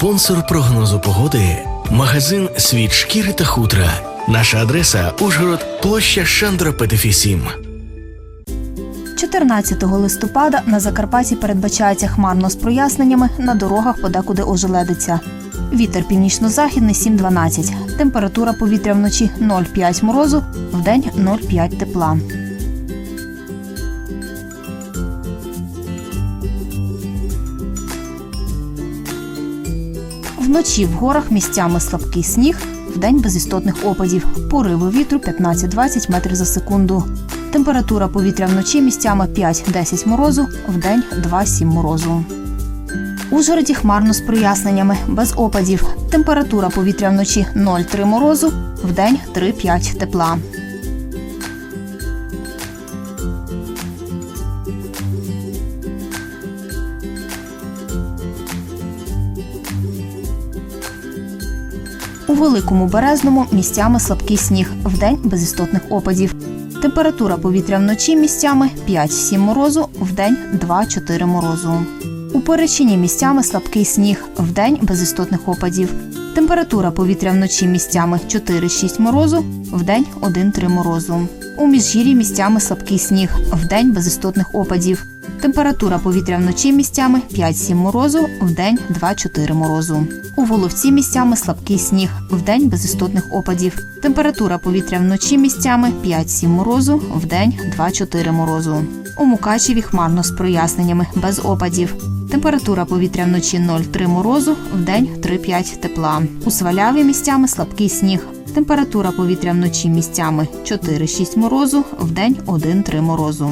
Спонсор прогнозу погоди магазин Світ шкіри та хутра. Наша адреса Ужгород, площа Шандра Петефі 7. 14 листопада на Закарпатті передбачається хмарно з проясненнями на дорогах подекуди ожеледиться. Вітер північно-західний 7-12. Температура повітря вночі 0,5 морозу, вдень 0,5 тепла. Вночі в горах місцями слабкий сніг, вдень без істотних опадів. Пориви вітру 15-20 метрів за секунду. Температура повітря вночі місцями 5-10 морозу, вдень 2-7 морозу. Ужгороді хмарно з проясненнями, без опадів. Температура повітря вночі 0,3 морозу, вдень 3-5 тепла. У великому березному місцями слабкий сніг, вдень без істотних опадів. Температура повітря вночі місцями 5-7 морозу, вдень 2-4 морозу. У Перечині місцями слабкий сніг, вдень без істотних опадів. Температура повітря вночі місцями 4-6 морозу, вдень 1-3 морозу. У Міжгір'ї місцями слабкий сніг, вдень без істотних опадів. Температура повітря вночі місцями 5-7 морозу, вдень 2-4 морозу. У Воловці місцями слабкий сніг, вдень без істотних опадів. Температура повітря вночі місцями 5-7 морозу, вдень 2-4 морозу. У Мукачеві хмарно з проясненнями, без опадів. Температура повітря вночі 0,3 морозу, вдень 3-5 тепла. У Сваляві місцями слабкий сніг. Температура повітря вночі місцями 4-6 морозу, вдень 1-3 морозу.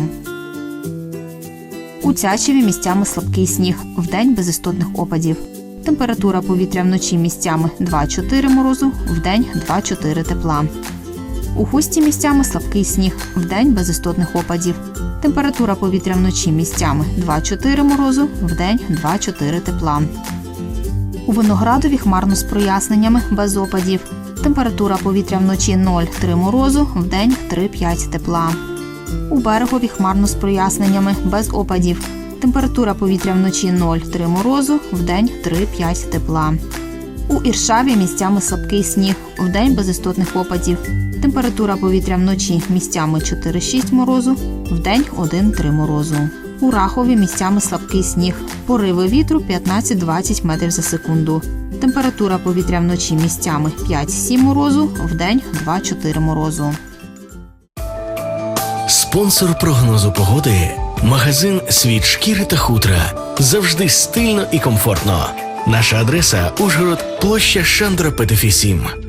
У Цячеві місцями слабкий сніг, вдень без істотних опадів. Температура повітря вночі місцями 2-4 морозу, вдень 2-4 тепла. У Хусті місцями слабкий сніг, вдень без істотних опадів. Температура повітря вночі місцями 2-4 морозу, вдень 2-4 тепла. У Виноградові хмарно з проясненнями, без опадів. Температура повітря вночі 0,3 морозу, вдень 3-5 тепла. У берегові хмарно з проясненнями, без опадів. Температура повітря вночі 0,3 морозу, вдень 3-5 тепла. У Іршаві місцями слабкий сніг, вдень без істотних опадів. Температура повітря вночі місцями 4-6 морозу, вдень 1-3 морозу. У Рахові місцями слабкий сніг, пориви вітру 15-20 метрів за секунду. Температура повітря вночі місцями 5-7 морозу, вдень 2-4 морозу. Спонсор прогнозу погоди магазин Світ шкіри та хутра. Завжди стильно і комфортно. Наша адреса Ужгород, площа Шандра Петефі 7.